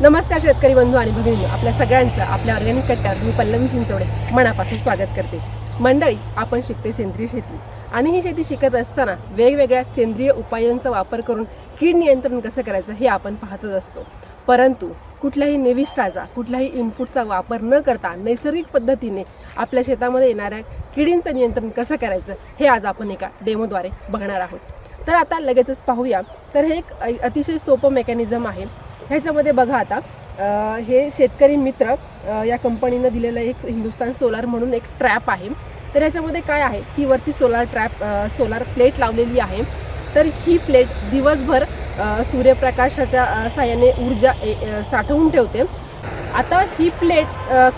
नमस्कार शेतकरी बंधू आणि भगिनी आपल्या सगळ्यांचं आपल्या ऑर्गॅनिक कट्ट्यावर मी पल्लवी चिंचवडे मनापासून स्वागत करते. मंडळी आपण शिकते सेंद्रिय शेती. आणि ही शेती शिकत असताना वेगवेगळ्या सेंद्रिय उपायांचा वापर करून कीड नियंत्रण कसं करायचं हे आपण पाहतच असतो. परंतु कुठल्याही निविष्ठाचा कुठल्याही इनपुटचा वापर न करता नैसर्गिक पद्धतीने आपल्या शेतामध्ये येणाऱ्या किडींचं नियंत्रण कसं करायचं हे आज आपण एका डेमोद्वारे बघणार आहोत. तर आता लगेचच पाहूया. तर हे एक अतिशय सोपं मेकॅनिझम आहे. ह्याच्यामध्ये बघा आता हे शेतकरी मित्र या कंपनीनं दिलेलं एक हिंदुस्तान सोलार म्हणून एक ट्रॅप आहे. तर ह्याच्यामध्ये काय आहे ती वरती सोलार ट्रॅप सोलार प्लेट लावलेली आहे. तर ही प्लेट दिवसभर सूर्यप्रकाशाच्या साह्याने ऊर्जा ए- साठवून ठेवते. आता ही प्लेट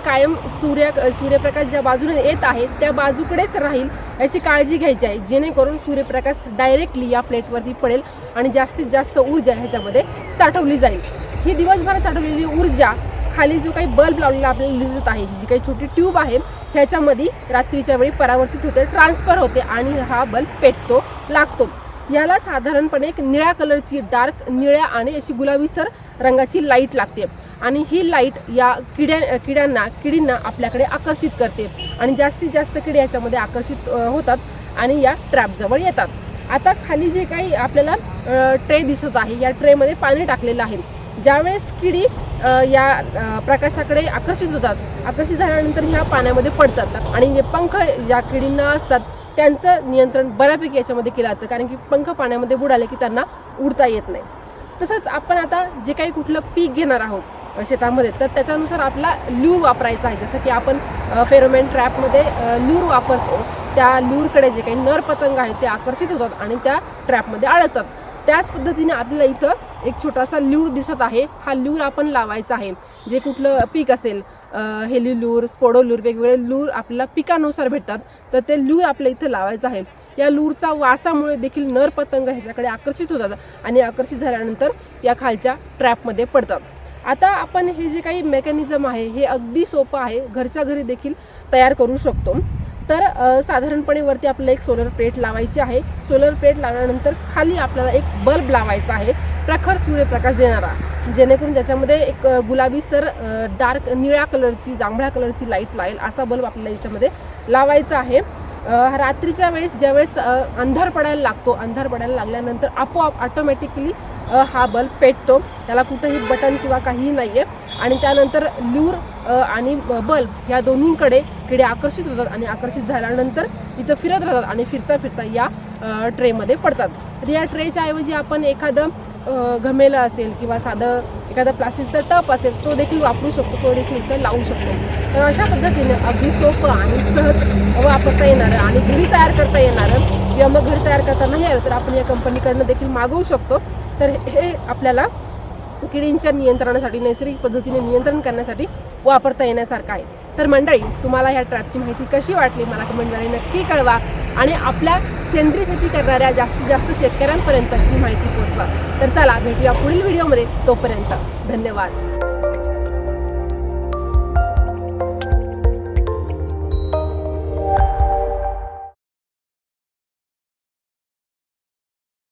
कायम सूर्य सूर्यप्रकाश ज्या बाजूने येत आहे त्या बाजूकडेच राहील याची काळजी घ्यायची आहे. जेणेकरून सूर्यप्रकाश डायरेक्टली या प्लेटवरती पडेल आणि जास्तीत जास्त ऊर्जा ह्याच्यामध्ये साठवली जाईल. ही दिवसभर साठवलेली ऊर्जा खाली जो काही बल्ब लावलेला आपल्याला दिसत आहे जी काही छोटी ट्यूब आहे ह्याच्यामध्ये रात्रीच्या वेळी परावर्तित होते ट्रान्सफर होते आणि हा बल्ब पेटतो लागतो. याला साधारणपणे एक निळ्या कलरची डार्क निळ्या आणि अशी गुलाबीसर रंगाची लाइट लागते. आणि ही लाइट या किड्या किड्यांना किडींना आपल्याकडे आकर्षित करते आणि जास्तीत जास्त किडे याच्यामध्ये आकर्षित होतात आणि या ट्रॅपजवळ येतात. आता खाली जे काही आपल्याला ट्रे दिसत आहे या ट्रेमध्ये पाणी टाकलेलं आहे. ज्यावेळेस किडी या प्रकाशाकडे आकर्षित होतात आकर्षित झाल्यानंतर ह्या पाण्यामध्ये पडतात. आणि जे पंख ज्या किडींना असतात त्यांचं नियंत्रण बऱ्यापैकी याच्यामध्ये केलं जातं कारण की पंख पाण्यामध्ये बुडाले की त्यांना उडता येत नाही. तसंच आपण आता जे काही कुठलं पीक घेणार आहोत शेतामध्ये तर त्याच्यानुसार आपला लूर वापरायचा आहे. जसं की आपण फेरोमेन ट्रॅपमध्ये लूर वापरतो. त्या लूरकडे जे काही नर पतंग आहेत ते आकर्षित होतात आणि त्या ट्रॅपमध्ये अडकतात त्याच पद्धतीने आपल्याला इथं एक छोटासा लूर दिसत आहे. हा लूर आपण लावायचा आहे. जे कुठलं पीक असेल हेली लूर स्पोडो लूर वेगवेगळे लूर आपल्याला पिकानुसार भेटतात. तर ते लूर आपल्या इथं लावायचं आहे. या लूरचा वासामुळे देखील नर पतंग ह्याच्याकडे आकर्षित होतात आणि आकर्षित झाल्यानंतर या खालच्या ट्रॅपमध्ये पडतात. आता आपण हे जे काही मेकॅनिझम आहे हे अगदी सोपं आहे. घरच्या घरी देखील तयार करू शकतो. तर साधारणपणे वरती आपल्याला एक सोलर प्लेट लावायची आहे. सोलर प्लेट लावल्यानंतर खाली आपल्याला एक बल्ब लावायचा आहे. प्रखर सूर्यप्रकाश देणारा. जेणेकरून त्याच्यामध्ये एक गुलाबी सर डार्क निळ्या कलरची जांभळ्या कलरची लाइट लागेल असा बल्ब आपल्याला याच्यामध्ये लावायचा आहे. रात्रीच्या वेळेस ज्यावेळेस अंधार पडायला लागतो अंधार पडायला लागल्यानंतर आपोआप ऑटोमॅटिकली हा बल्ब पेटतो. त्याला कुठंही बटन किंवा काहीही नाही आहे आणि त्यानंतर लूर आणि बल्ब या दोन्हीकडे किडे आकर्षित होतात आणि आकर्षित झाल्यानंतर इथं फिरत राहतात आणि फिरता फिरता या ट्रेमध्ये पडतात. तर या ट्रेच्या ऐवजी आपण एखादं घमेलं असेल किंवा साधं एखादा प्लास्टिकचा टप असेल तो देखील वापरू शकतो. तो देखील इथं लावू शकतो. तर अशा पद्धतीने अगदी सोपं आणि सहज वापरता येणारं आणि घरी तयार करता येणारं किंवा मग घरी तयार करता नाही आलं तर आपण या कंपनीकडनं देखील मागवू शकतो. तर हे आपल्याला किडींच्या नियंत्रणासाठी नैसर्गिक पद्धतीने नियंत्रण करण्यासाठी वापरता येण्यासारखं आहे. तर मंडळी तुम्हाला या ट्रॅपची माहिती कशी वाटली? मला कमेंटद्वारे नक्की कळवा आणि आपल्या सेंद्रिय शेती करणाऱ्या जास्तीत जास्त शेतकऱ्यांपर्यंत ही माहिती पोहोचवा. तर चला भेटूया पुढील व्हिडिओमध्ये. तोपर्यंत धन्यवाद.